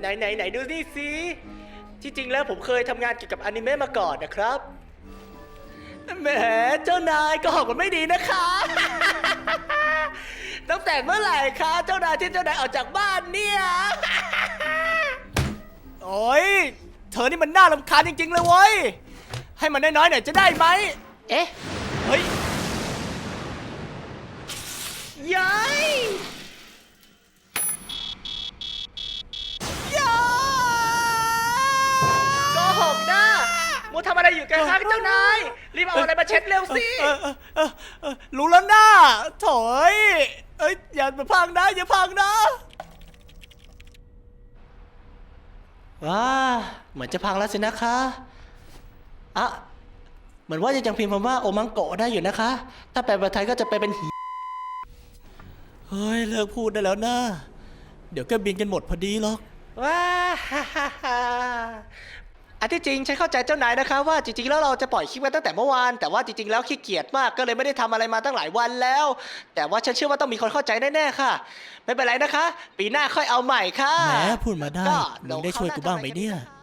ไหนไหนไหนดูนี่สิที่จริงแล้วผมเคยทำงานเกี่ยวกับอนิเมะมาก่อนนะครับแหมเจ้านายก็หอกมันไม่ดีนะคะ ตั้งแต่เมื่อไหร่คะเจ้านายที่เจ้านายออกจากบ้านเนี่ย โอ้ยเธอนี่มันน่ารำคาญจริงๆเลยเว้ย ให้มันน้อยๆหน่อยจะได้ไหม เอ๊ะ มูทำอะไรอยู่กันคะเจ้านาย รีบเอาอะไรมาเช็ดเร็วสิ เออเออเออเออรู้แล้วนะโถยเอ้ยอย่ามาพังนะอย่าพังนะว้าเหมือนจะพังแล้วสินะคะอะเหมือนว่าจะยังพิมพ์คำว่าโอมังโกะได้อยู่นะคะ ถ้าแปลเป็นไทยก็จะไปเป็นหีเฮ้ยเลิกพูดได้แล้วนะเดี๋ยวก็บินกันหมดพอดีหรอก ว้าฮ่าฮ่าฮ่า อันที่จริงฉันเข้าใจเจ้านายนะคะว่าจริงๆแล้วเราจะปล่อยคลิปกันตั้งแต่เมื่อวาน แต่ว่าจริงๆแล้วขี้เกียจมากก็เลยไม่ได้ทำอะไรมาตั้งหลายวันแล้ว แต่ว่าฉันเชื่อว่าต้องมีคนเข้าใจแน่ๆค่ะ ไม่เป็นไรนะคะ ปีหน้าค่อยเอาใหม่ค่ะ แหมพูดมาได้ก็มึงได้ช่วยกูบ้างไหมเนี่ยคะ